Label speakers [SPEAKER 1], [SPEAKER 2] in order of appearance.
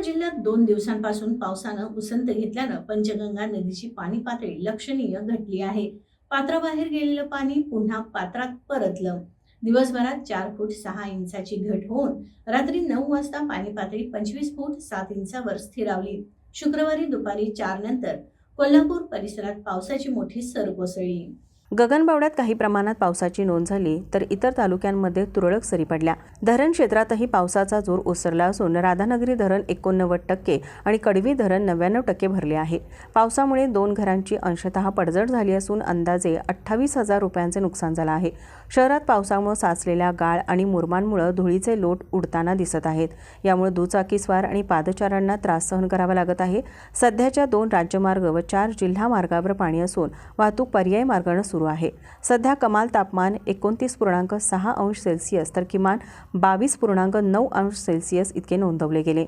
[SPEAKER 1] कोल्हापूर जिल्ह्यात दोन दिवसांपासून पावसानं उसंत घेतल्यानं पंचगंगा नदीची पाणी पातळी लक्षणीय घटली आहे. पात्राबाहेर गेलेलं पाणी पुन्हा पात्रात परतलं. दिवसभरात चार फूट सहा इंचाची घट होऊन रात्री नऊ वाजता पाणी पातळी पंचवीस फूट सात इंचावर स्थिरावली. शुक्रवारी दुपारी चार नंतर कोल्हापूर परिसरात पावसाची मोठी सर कोसळली.
[SPEAKER 2] गगनबावड्यात काही प्रमाणात पावसाची नोंद झाली तर इतर तालुक्यांमध्ये तुरळक सरी पडल्या. धरण क्षेत्रातही पावसाचा जोर ओसरला असून राधानगरी धरण एकोणनव्वद टक्के आणि कडवी धरण नव्याण्णव टक्के भरले आहे. पावसामुळे दोन घरांची अंशतः पडझड झाली असून अंदाजे अठ्ठावीस हजार रुपयांचे नुकसान झालं आहे. शहरात पावसामुळे साचलेल्या गाळ आणि मुरमांमुळे धुळीचे लोट उडताना दिसत आहेत. यामुळे दुचाकीस्वार आणि पादचाऱ्यांना त्रास सहन करावा लागत आहे. सध्याच्या दोन राज्यमार्ग व चार जिल्हा मार्गावर पाणी असून वाहतूक पर्यायी मार्गाने सुरू आहे. सध्या कमाल तापमान एकोणतीस पूर्णांक सहा अंश सेल्सिअस तर किमान बावीस पूर्णांक नऊ अंश सेल्सिअस इतके नोंदवले गेले.